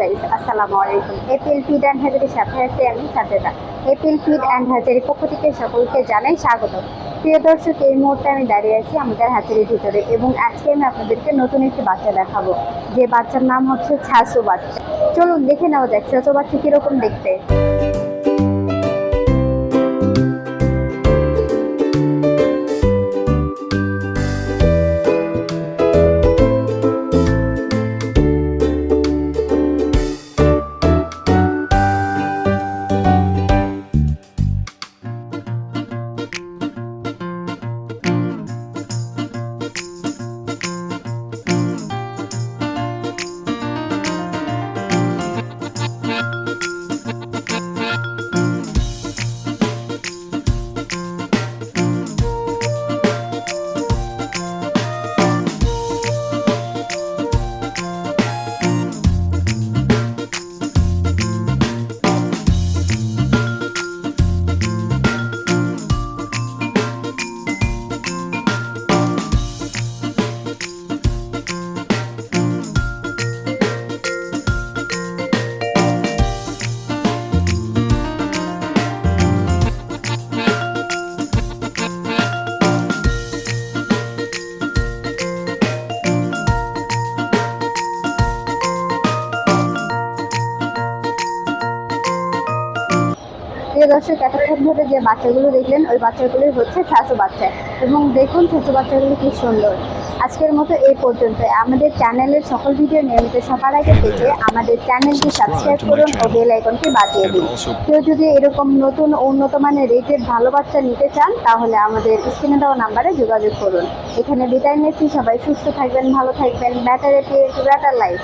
Guys আসসালামু আলাইকুম। Feed and সাথে আমি ফিড অ্যান্ড হাজারির পক্ষ থেকে সকলকে জানাই স্বাগত। প্রিয় দর্শক, এই মুহূর্তে আমি দাঁড়িয়ে আছি আমাদের ভিতরে এবং আজকে আমি আপনাদেরকে নতুন একটি বাচ্চা দেখাবো। যে বাচ্চার নাম হচ্ছে বাচ্চা। চলুন দেখে নেওয়া যাক, ছাসু বাচ্চা কীরকম দেখতে। প্রিয় দর্শক এতক্ষণ ধরে যে বাচ্চাগুলো দেখলেন ওই বাচ্চাগুলোই হচ্ছে ছাসু বাচ্চা। এবং দেখুন ছাসু বাচ্চাগুলো কি সুন্দর। আজকের মতো এই পর্যন্ত। আমাদের চ্যানেলের সকল ভিডিও নিয়মিত সবার আগে পেতে আমাদের চ্যানেলটি সাবস্ক্রাইব করুন ও বেল আইকনটি বাজিয়ে দিন। কেউ যদি এরকম নতুন উন্নত মানের রেটের ভালো বাচ্চা নিতে চান তাহলে আমাদের স্ক্রিনে দেওয়া নাম্বারে যোগাযোগ করুন। এখানে বিদায় নিচ্ছি। সবাই সুস্থ থাকবেন ভালো থাকবেন। Batter APS batter life